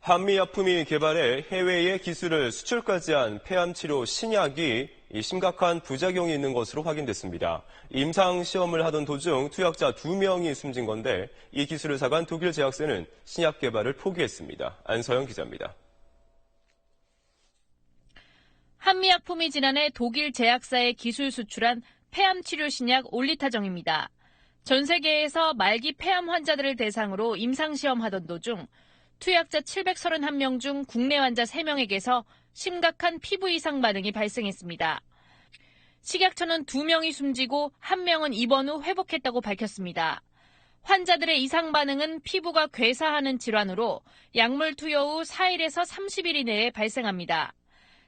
한미약품이 개발해 해외에 기술을 수출까지 한 폐암치료 신약이 심각한 부작용이 있는 것으로 확인됐습니다. 임상 시험을 하던 도중 투약자 2명이 숨진 건데 이 기술을 사간 독일 제약사는 신약 개발을 포기했습니다. 안서영 기자입니다. 한미약품이 지난해 독일 제약사에 기술 수출한 폐암 치료 신약 올리타정입니다. 전 세계에서 말기 폐암 환자들을 대상으로 임상시험하던 도중 투약자 731명 중 국내 환자 3명에게서 심각한 피부 이상 반응이 발생했습니다. 식약처는 2명이 숨지고 1명은 입원 후 회복했다고 밝혔습니다. 환자들의 이상 반응은 피부가 괴사하는 질환으로 약물 투여 후 4일에서 30일 이내에 발생합니다.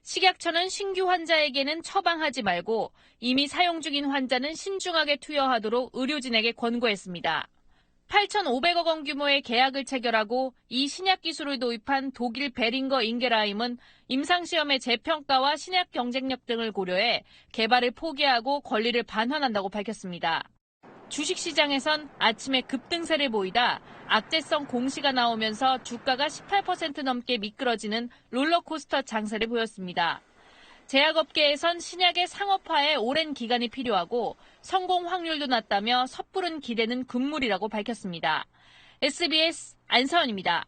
식약처는 신규 환자에게는 처방하지 말고 이미 사용 중인 환자는 신중하게 투여하도록 의료진에게 권고했습니다. 8,500억 원 규모의 계약을 체결하고 이 신약 기술을 도입한 독일 베링거 인게라임은 임상시험의 재평가와 신약 경쟁력 등을 고려해 개발을 포기하고 권리를 반환한다고 밝혔습니다. 주식시장에선 아침에 급등세를 보이다 악재성 공시가 나오면서 주가가 18% 넘게 미끄러지는 롤러코스터 장세를 보였습니다. 제약업계에선 신약의 상업화에 오랜 기간이 필요하고 성공 확률도 낮다며 섣부른 기대는 금물이라고 밝혔습니다. SBS 안서원입니다.